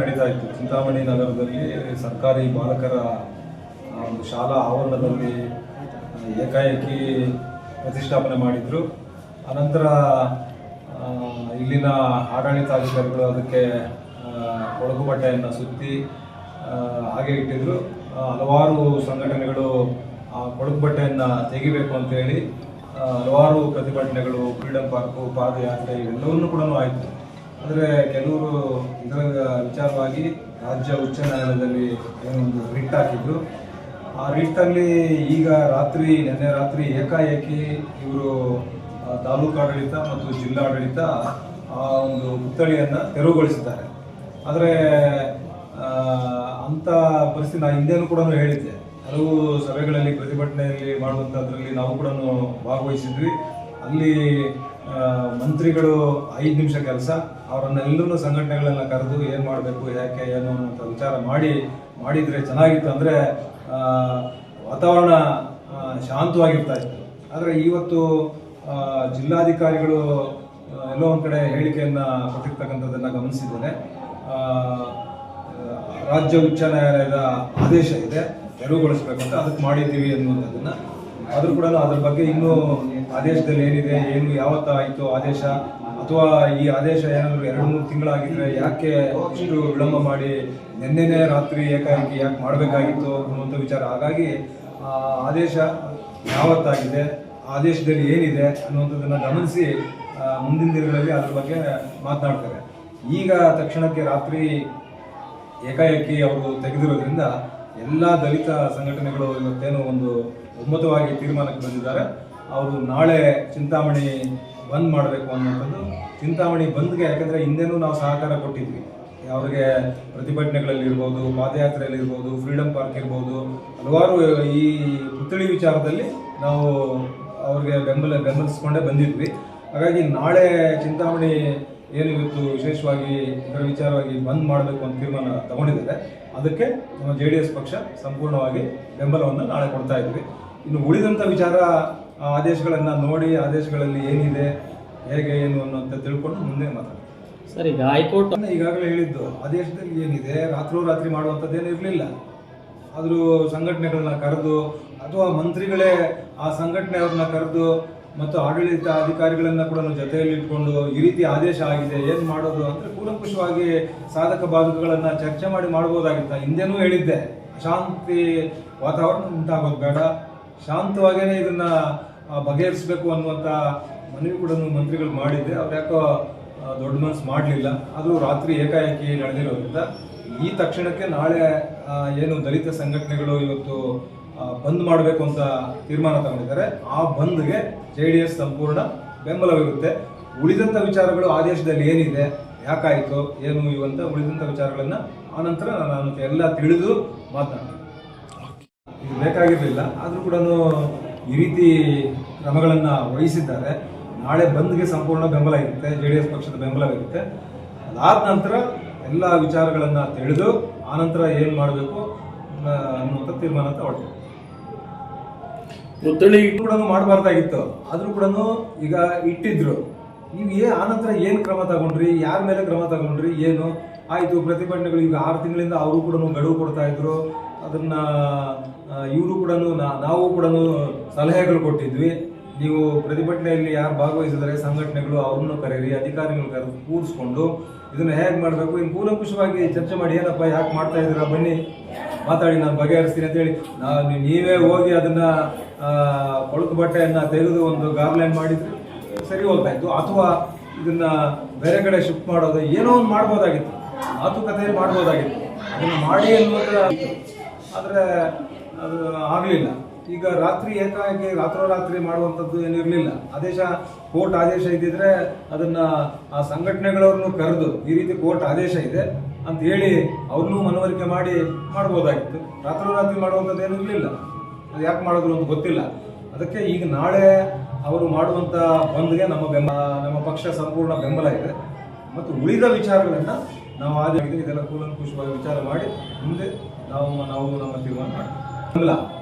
ನಡೀತಾ ಇತ್ತು. ಚಿಂತಾಮಣಿ ನಗರದಲ್ಲಿ ಸರ್ಕಾರಿ ಬಾಲಕರ ಒಂದು ಶಾಲಾ ಆವರಣದಲ್ಲಿ ಏಕಾಏಕಿ ಪ್ರತಿಷ್ಠಾಪನೆ ಮಾಡಿದ್ರು. ಅನಂತರ ಇಲ್ಲಿನ ಆಡಳಿತಾಧಿಕಾರಿಗಳು ಅದಕ್ಕೆ ಕೊಳಗು ಬಟ್ಟೆಯನ್ನು ಸುತ್ತಿ ಹಾಗೆ ಇಟ್ಟಿದ್ರು. ಹಲವಾರು ಸಂಘಟನೆಗಳು ಆ ಕೊಳಗು ಬಟ್ಟೆಯನ್ನು ತೆಗಿಬೇಕು ಅಂತೇಳಿ ಹಲವಾರು ಪ್ರತಿಭಟನೆಗಳು, ಫ್ರೀಡಂ ಪಾರ್ಕು, ಪಾದಯಾತ್ರೆ ಇವೆಲ್ಲವನ್ನೂ ಕೂಡ ಆಯಿತು. ಆದರೆ ಕೆಲವರು ಇದರ ವಿಚಾರವಾಗಿ ರಾಜ್ಯ ಉಚ್ಚ ನ್ಯಾಯಾಲಯದಲ್ಲಿ ಏನೊಂದು ರಿಟ್ ಹಾಕಿದ್ರು. ಆ ರಿಟ್ಟಲ್ಲಿ ಈಗ ರಾತ್ರಿ, ನಿನ್ನೆ ರಾತ್ರಿ ಏಕಾಏಕಿ ಇವರು ತಾಲೂಕಾಡಳಿತ ಮತ್ತು ಜಿಲ್ಲಾಡಳಿತ ಆ ಒಂದು ಪುತ್ಥಳಿಯನ್ನು ತೆರವುಗೊಳಿಸಿದ್ದಾರೆ. ಆದರೆ ಅಂಥ ಪರಿಸ್ಥಿತಿ ನಾನು ಹಿಂದೆನೂ ಕೂಡ ಹೇಳಿದ್ದೆ. ಹಲವು ಸಭೆಗಳಲ್ಲಿ ಪ್ರತಿಭಟನೆಯಲ್ಲಿ ಮಾಡುವಂಥದ್ರಲ್ಲಿ ನಾವು ಕೂಡ ಭಾಗವಹಿಸಿದ್ವಿ. ಅಲ್ಲಿ ಮಂತ್ರಿಗಳು ಐದು ನಿಮಿಷ ಕೆಲಸ. ಅವರನ್ನೆಲ್ಲರೂ ಸಂಘಟನೆಗಳನ್ನ ಕರೆದು ಏನು ಮಾಡಬೇಕು, ಯಾಕೆ, ಏನು ಅಂತ ವಿಚಾರ ಮಾಡಿ, ಮಾಡಿದರೆ ಚೆನ್ನಾಗಿತ್ತು ಅಂದರೆ ವಾತಾವರಣ ಶಾಂತವಾಗಿರ್ತಾ ಇತ್ತು. ಆದರೆ ಇವತ್ತು ಜಿಲ್ಲಾಧಿಕಾರಿಗಳು ಎಲ್ಲೋ ಒಂದು ಕಡೆ ಹೇಳಿಕೆಯನ್ನು ಕೊಟ್ಟಿರ್ತಕ್ಕಂಥದ್ದನ್ನು ಗಮನಿಸಿದ್ದೇನೆ. ರಾಜ್ಯ ಉಚ್ಚ ನ್ಯಾಯಾಲಯದ ಆದೇಶ ಇದೆ. ತೆರವುಗೊಳಿಸ್ಬೇಕಂತ ಅದಕ್ಕೆ ಮಾಡಿದ್ದೀವಿ ಅನ್ನುವಂಥದ್ದನ್ನ ಆದರೂ ಕೂಡ ಅದ್ರ ಬಗ್ಗೆ ಇನ್ನೂ ಆದೇಶದಲ್ಲಿ ಏನಿದೆ, ಏನು ಯಾವತ್ತಾಯಿತು ಆದೇಶ, ಅಥವಾ ಈ ಆದೇಶ ಏನಾದರೂ ಎರಡು ಮೂರು ತಿಂಗಳಾಗಿದ್ರೆ ಯಾಕೆ ಇಷ್ಟು ವಿಳಂಬ ಮಾಡಿ ನಿನ್ನೆನೇ ರಾತ್ರಿ ಏಕಾಏಕಿ ಯಾಕೆ ಮಾಡಬೇಕಾಗಿತ್ತು ಅನ್ನುವಂಥ ವಿಚಾರ. ಹಾಗಾಗಿ ಆದೇಶ ಯಾವತ್ತಾಗಿದೆ, ಆದೇಶದಲ್ಲಿ ಏನಿದೆ ಅನ್ನುವಂಥದ್ದನ್ನು ಗಮನಿಸಿ ಮುಂದಿನ ದಿನಗಳಲ್ಲಿ ಅದ್ರ ಬಗ್ಗೆ ಮಾತನಾಡ್ತಾರೆ ಈಗ ತಕ್ಷಣಕ್ಕೆ ರಾತ್ರಿ ಏಕಾಏಕಿ ಅವರು ತೆಗೆದಿರೋದ್ರಿಂದ ಎಲ್ಲ ದಲಿತ ಸಂಘಟನೆಗಳು ಇವತ್ತೇನು ಒಂದು ಒಮ್ಮತವಾಗಿ ತೀರ್ಮಾನಕ್ಕೆ ಬಂದಿದ್ದಾರೆ. ಅವರು ನಾಳೆ ಚಿಂತಾಮಣಿ ಬಂದ್ ಮಾಡಬೇಕು ಅನ್ನೋದು ಚಿಂತಾಮಣಿ ಬಂದ್ಗೆ ಯಾಕಂದರೆ ಹಿಂದೆನೂ ನಾವು ಸಹಕಾರ ಕೊಟ್ಟಿದ್ವಿ. ಅವರಿಗೆ ಪ್ರತಿಭಟನೆಗಳಲ್ಲಿ ಇರ್ಬೋದು, ಪಾದಯಾತ್ರೆಯಲ್ಲಿ ಇರ್ಬೋದು, ಫ್ರೀಡಂ ಪಾರ್ಕ್ ಇರ್ಬೋದು, ಹಲವಾರು ಈ ಪುತ್ಥಳಿ ವಿಚಾರದಲ್ಲಿ ನಾವು ಅವ್ರಿಗೆ ಬೆಂಬಲ ಬೆಂಬಲಿಸ್ಕೊಂಡೇ ಬಂದಿದ್ವಿ. ಹಾಗಾಗಿ ನಾಳೆ ಚಿಂತಾಮಣಿ ಏನು ಇವತ್ತು ವಿಶೇಷವಾಗಿ ಇದರ ವಿಚಾರವಾಗಿ ಬಂದ್ ಮಾಡಬೇಕು ಅಂತ ತೀರ್ಮಾನ ತಗೊಂಡಿದ್ದಾರೆ. ಅದಕ್ಕೆ ನಮ್ಮ ಜೆ ಡಿ ಎಸ್ ಪಕ್ಷ ಸಂಪೂರ್ಣವಾಗಿ ಬೆಂಬಲವನ್ನು ನಾಳೆ ಕೊಡ್ತಾ ಇದ್ವಿ. ಇನ್ನು ಉಳಿದಂಥ ವಿಚಾರ ಆದೇಶಗಳನ್ನು ನೋಡಿ ಆದೇಶಗಳಲ್ಲಿ ಏನಿದೆ ಹೇಗೆ ಏನು ಅನ್ನೋಂಥ ತಿಳ್ಕೊಂಡು ಮುಂದೆ ಮಾತಾಡ್ತೀವಿ ಸರ್ ಈಗ ಹೈಕೋರ್ಟ್ ಈಗಾಗಲೇ ಹೇಳಿದ್ದು ಆದೇಶದಲ್ಲಿ ಏನಿದೆ ರಾತ್ರೋರಾತ್ರಿ ಮಾಡುವಂಥದ್ದೇನು ಇರಲಿಲ್ಲ. ಆದರೂ ಸಂಘಟನೆಗಳನ್ನ ಕರೆದು ಅಥವಾ ಮಂತ್ರಿಗಳೇ ಆ ಸಂಘಟನೆಯವ್ರನ್ನ ಕರೆದು ಮತ್ತು ಆಡಳಿತ ಅಧಿಕಾರಿಗಳನ್ನ ಕೂಡ ಜೊತೆಯಲ್ಲಿ ಇಟ್ಕೊಂಡು ಈ ರೀತಿ ಆದೇಶ ಆಗಿದೆ ಏನು ಮಾಡೋದು ಅಂದರೆ ಕೂಲಂಕುಷವಾಗಿ ಸಾಧಕ ಬಾಧಕಗಳನ್ನ ಚರ್ಚೆ ಮಾಡಿ ಮಾಡ್ಬೋದಾಗಿತ್ತ. ಹಿಂದೆನೂ ಹೇಳಿದ್ದೆ ಶಾಂತಿ ವಾತಾವರಣ ಉಂಟಾಗೋದು ಬೇಡ ಶಾಂತವಾಗೇನೆ ಇದನ್ನ ಬಗೆಹರಿಸಬೇಕು ಅನ್ನುವಂಥ ಮನವಿ ಕೂಡ ಮಂತ್ರಿಗಳು ಮಾಡಿದ್ದೆ. ಅವ್ರು ಯಾಕೋ ದೊಡ್ಡ ಮನಸ್ಸು ಮಾಡಲಿಲ್ಲ. ಆದರೂ ರಾತ್ರಿ ಏಕಾಏಕಿ ನಡೆದಿರೋದ್ರಿಂದ ಈ ತಕ್ಷಣಕ್ಕೆ ನಾಳೆ ಏನು ದಲಿತ ಸಂಘಟನೆಗಳು ಇವತ್ತು ಬಂದ್ ಮಾಡಬೇಕು ಅಂತ ತೀರ್ಮಾನ ತಗೊಂಡಿದ್ದಾರೆ. ಆ ಬಂದ್ಗೆ ಜೆ ಡಿ ಎಸ್ ಸಂಪೂರ್ಣ ಬೆಂಬಲವಿರುತ್ತೆ. ಉಳಿದಂಥ ವಿಚಾರಗಳು ಆದೇಶದಲ್ಲಿ ಏನಿದೆ, ಯಾಕಾಯಿತು, ಏನು ಇವಂತ ಉಳಿದಂಥ ವಿಚಾರಗಳನ್ನು ಆನಂತರ ನಾನು ಎಲ್ಲ ತಿಳಿದು ಮಾತನಾಡ್ತೀನಿ. ಇದು ಬೇಕಾಗಿರಲಿಲ್ಲ. ಆದರೂ ಕೂಡ ಈ ರೀತಿ ಕ್ರಮಗಳನ್ನು ವಹಿಸಿದ್ದಾರೆ. ನಾಳೆ ಬಂದ್ಗೆ ಸಂಪೂರ್ಣ ಬೆಂಬಲ ಇರುತ್ತೆ. ಜೆ ಡಿ ಎಸ್ ಪಕ್ಷದ ಬೆಂಬಲವಿರುತ್ತೆ. ಅದಾದ ನಂತರ ಎಲ್ಲ ವಿಚಾರಗಳನ್ನು ತಿಳಿದು ಆನಂತರ ಏನು ಮಾಡಬೇಕು ಅನ್ನುವಂಥ ತೀರ್ಮಾನ ತಗೊಳ್ತೀವಿ ಪುತ್ಥಳಿ ಕೂಡ ಮಾಡಬಾರ್ದಾಗಿತ್ತು. ಆದರೂ ಕೂಡ ಈಗ ಇಟ್ಟಿದ್ರು. ನೀವು ಏ ಆನಂತರ ಏನು ಕ್ರಮ ತಗೊಂಡ್ರಿ? ಯಾರ ಮೇಲೆ ಕ್ರಮ ತಗೊಂಡ್ರಿ? ಏನು? ಆಯಿತು, ಪ್ರತಿಭಟನೆಗಳು ಈಗ ಆರು ತಿಂಗಳಿಂದ ಅವರು ಕೂಡ ಗಡುವು ಕೊಡ್ತಾ ಇದ್ರು. ಅದನ್ನ ಇವರು ಕೂಡ ನಾವು ಕೂಡ ಸಲಹೆಗಳು ಕೊಟ್ಟಿದ್ವಿ. ನೀವು ಪ್ರತಿಭಟನೆಯಲ್ಲಿ ಯಾರು ಭಾಗವಹಿಸಿದರೆ ಸಂಘಟನೆಗಳು ಅವ್ರನ್ನು ಕರೀರಿ, ಅಧಿಕಾರಿಗಳು ಕರೆದು ಕೂರಿಸ್ಕೊಂಡು ಇದನ್ನು ಹೇಗೆ ಮಾಡಬೇಕು? ಇನ್ನು ಕೂಲಂಕುಷವಾಗಿ ಚರ್ಚೆ ಮಾಡಿ, ಏನಪ್ಪ, ಯಾಕೆ ಮಾಡ್ತಾ ಇದ್ದೀರಾ? ಬನ್ನಿ, ಮಾತಾಡಿ, ನಾನು ಬಗೆಹರಿಸ್ತೀನಿ ಅಂತೇಳಿ ನಾನು ನೀವೇ ಹೋಗಿ ಅದನ್ನ ಕೊಳಕು ಬಟ್ಟೆಯನ್ನ ತೆಗೆದು ಒಂದು ಗಾರ್ಲ್ಯಾಂಡ್ ಮಾಡಿದ್ರೆ ಸರಿ ಹೋಗ್ತಾ ಇತ್ತು. ಅಥವಾ ಇದನ್ನು ಬೇರೆ ಕಡೆ ಶಿಫ್ಟ್ ಮಾಡೋದು, ಏನೋ ಒಂದು ಮಾಡ್ಬೋದಾಗಿತ್ತು. ಮಾತುಕತೆ ಮಾಡ್ಬೋದಾಗಿತ್ತು. ಅದನ್ನು ಮಾಡಿ ಅನ್ನುವಂಥ ಆದರೆ ಅದು ಆಗಲಿಲ್ಲ. ಈಗ ರಾತ್ರಿ ಏಕಾಏಕಿ ರಾತ್ರೋರಾತ್ರಿ ಮಾಡುವಂಥದ್ದು ಏನಿರಲಿಲ್ಲ ಆದೇಶ, ಕೋರ್ಟ್ ಆದೇಶ ಇದ್ದಿದ್ರೆ ಅದನ್ನು ಆ ಸಂಘಟನೆಗಳವ್ರನ್ನು ಕರೆದು ಈ ರೀತಿ ಕೋರ್ಟ್ ಆದೇಶ ಇದೆ ಅಂತ ಹೇಳಿ ಅವ್ರನ್ನೂ ಮನವರಿಕೆ ಮಾಡಿ ಮಾಡ್ಬೋದಾಗಿತ್ತು. ರಾತ್ರೋರಾತ್ರಿ ಮಾಡುವಂಥದ್ದು ಏನೂ ಇರಲಿಲ್ಲ. ಅದು ಯಾಕೆ ಮಾಡಿದ್ರು ಅಂತ ಗೊತ್ತಿಲ್ಲ. ಅದಕ್ಕೆ ಈಗ ನಾಳೆ ಅವರು ಮಾಡುವಂಥ ಬಂದ್ಗೆ ನಮ್ಮ ಬೆಂಬಲ, ನಮ್ಮ ಪಕ್ಷ ಸಂಪೂರ್ಣ ಬೆಂಬಲ ಇದೆ. ಮತ್ತು ಉಳಿದ ವಿಚಾರಗಳನ್ನು ನಾವು ಆದ ಇದೆಲ್ಲ ಕೂಲಂಕುಷವಾಗಿ ವಿಚಾರ ಮಾಡಿ ಮುಂದೆ ನಾವು ನಾವು ನಮ್ಮ ತೀರ್ಮಾನ ಮಾಡಿ